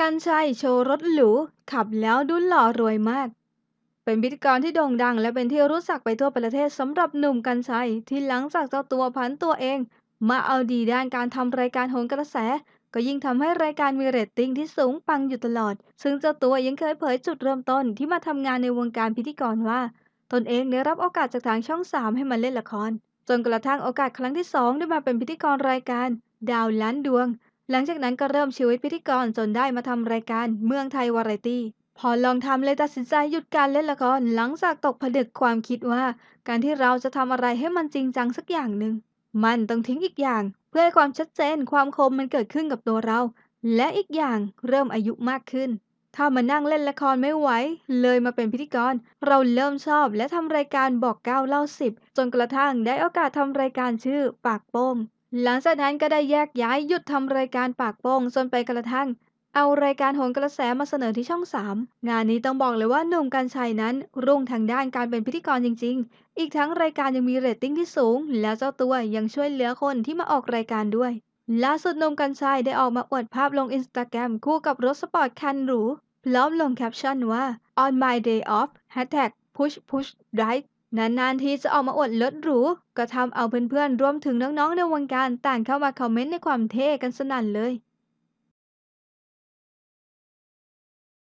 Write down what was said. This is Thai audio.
กันชัยโชว์รถหรู ขับแล้วดูหล่อรวยมาก เป็นพิธีกรที่โด่งดัง และเป็นที่รู้จักไปทั่วประเทศสำหรับหนุ่มกันชัย ที่หลังจากเจ้าตัวผันตัวเอง มาเอาดีด้านการทำรายการโหนกระแส ก็ยิ่งทำให้รายการมีเรตติ้งที่สูงปังอยู่ตลอด ซึ่งเจ้าตัวยังเคยเผยจุดเริ่มต้นที่มาทำงานในวงการพิธีกรว่า ตนเองได้รับโอกาสจากทางช่องสามให้มาเล่นละคร จนกระทั่งโอกาสครั้งที่สองได้มาเป็นพิธีกรรายการ ดาวล้านดวง หลังจากนั้นก็เริ่มชีวิตพิธีกรจนได้มาทำรายการเมืองไทยวาไรตี้พอลองทำเลยตัดสินใจหยุดการเล่นละครหลังจากตกผลึกความคิดว่า การที่เราจะทำอะไรให้มันจริงจังสักอย่างหนึ่งมันต้องทิ้งอีกอย่าง เพื่อให้ความชัดเจนความคมมันเกิดขึ้นกับตัวเรา และอีกอย่างเริ่มอายุมากขึ้น ถ้ามานั่งเล่นละครไม่ไหว เลยมาเป็นพิธีกร เราเริ่มชอบและทำรายการบอกเก้าเล่าสิบจนกระทั่งได้โอกาสทำรายการชื่อปากโป้ง หลังจากนั้นก็ได้แยกย้ายหยุดทำรายการปากโป้งจนไปกระทั่ง เอารายการโหนกระแสมาเสนอที่ช่อง 3 งานนี้ต้องบอกเลยว่าหนุ่มกัญชัยนั้น รุ่งทางด้านการเป็นพิธีกรจริง ๆ อีกทั้งรายการยังมีเรตติ้งที่สูง แล้วเจ้าตัวยังช่วยเหลือคนที่มาออกรายการด้วยล่าสุดหนุ่มกัญชัยได้ออกมาอวดภาพลงอินสตาแกรมคู่กับรถสปอร์ตคันหรู พร้อมลงแคปชั่นว่า on my day off hashtag push push drive นานๆทีจะออกมาอวดลดหรู ก็ทำเอาเพื่อนๆรวมถึงน้องๆในวงการต่างเข้ามาคอมเมนต์ในความเท่กันสนั่นเลย